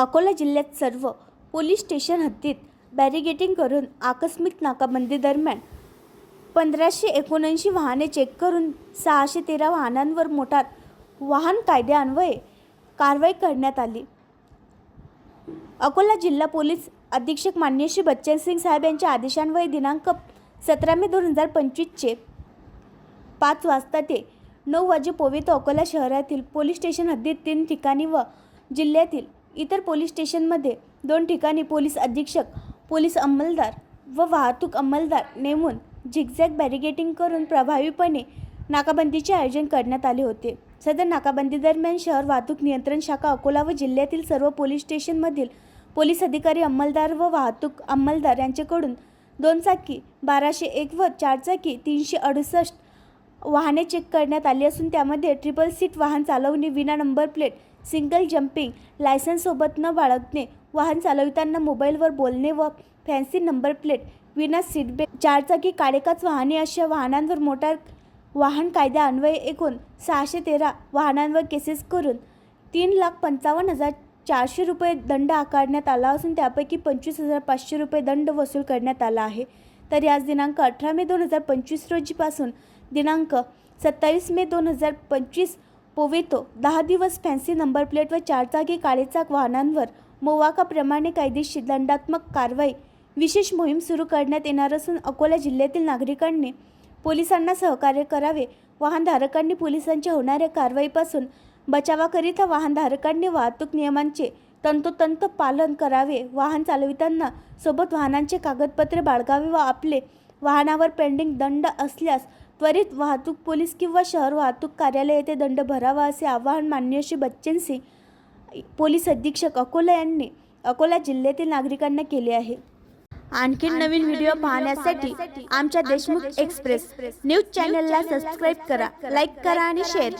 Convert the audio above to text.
अकोला जिल्ह्यात सर्व police station हद्दीत बॅरिगेटिंग करून आकस्मिक नाकाबंदी दरम्यान पंधराशे एकोणऐंशी वाहने चेक करून सहाशे तेरा वाहनांवर मोटार वाहन कायद्यान्वये कारवाई करण्यात आली. अकोला जिल्हा पोलीस अधीक्षक मान्य श्री बच्चन सिंग साहेब यांच्या आदेशान्वये दिनांक सतरा मे दोन हजार पंचवीसचे पाच वाजता ते नऊ वाजेपर्यंत अकोला शहरातील पोलीस स्टेशन हद्दीत तीन ठिकाणी व जिल्ह्यातील इतर पोलीस स्टेशनमध्ये दोन ठिकाणी पोलीस अधीक्षक पोलीस अंमलदार व वाहतूक अंमलदार नेमून झिगझॅग बॅरिगेटिंग करून प्रभावीपणे नाकाबंदीचे आयोजन करण्यात आले होते. सदर नाकाबंदीदरम्यान शहर वाहतूक नियंत्रण शाखा अकोला व जिल्ह्यातील सर्व पोलीस स्टेशनमधील पोलीस अधिकारी अंमलदार व वाहतूक अंमलदार यांच्याकडून दोन चाकी बाराशे एक व चारचाकी तीनशे अडुसष्ट वाहने चेक करण्यात आली असून त्यामध्ये ट्रिपल सीट वाहन चालवणे विना नंबर प्लेट सिंगल जम्पिंग लायसन्ससोबत न बाळगणे वाहन चालविताना मोबाईलवर बोलणे व फॅन्सी नंबर प्लेट विना सीट चारचाकी काळेकाच वाहने अशा वाहनांवर मोटार वाहन कायद्यान्वये एकूण सहाशे तेरा वाहनांवर केसेस करून तीन लाख पंचावन्न हजार चारशे रुपये दंड आकारण्यात आला असून त्यापैकी पंचवीस हजार पाचशे रुपये दंड वसूल करण्यात आला आहे. तर याच दिनांक अठरा मे दोन हजार पंचवीस रोजीपासून दिनांक सत्तावीस मे दोन हजार पंचवीस पोवेतो. दहा दिवस फॅन्सी नंबर प्लेट व चारचाकी काळेचाक वाहनांवर मोवाकाप्रमाणे कायदेशीर दंडात्मक कारवाई. विशेष मोहीम सुरू करण्यात येणार असून अकोला जिल्ह्यातील नागरिकांनी पोलिसांना सहकार्य करावे. वाहनधारकांनी पोलिसांच्या होणाऱ्या कारवाईपासून बचावाकरिता वाहनधारकांनी वाहतूक नियमांचे तंतोतंत पालन करावे. वाहन चालविताना सोबत वाहनांचे कागदपत्रे बाळगावे व आपले वाहनावर पेंडिंग दंड असल्यास त्वरित वाहतूक पोलीस किंवा शहर वाहतूक कार्यालय येथे दंड भरावा असे आवाहन मान्य श्री बच्चन सिंग पोलीस अधीक्षक अकोला यांनी अकोला जिल्ह्यातील नागरिकांना केले आहे. आणखी नवीन व्हिडिओ पाहण्यासाठी आमच्या देशमुख एक्सप्रेस न्यूज चॅनलला सबस्क्राईब करा लाईक करा आणि शेअर करा.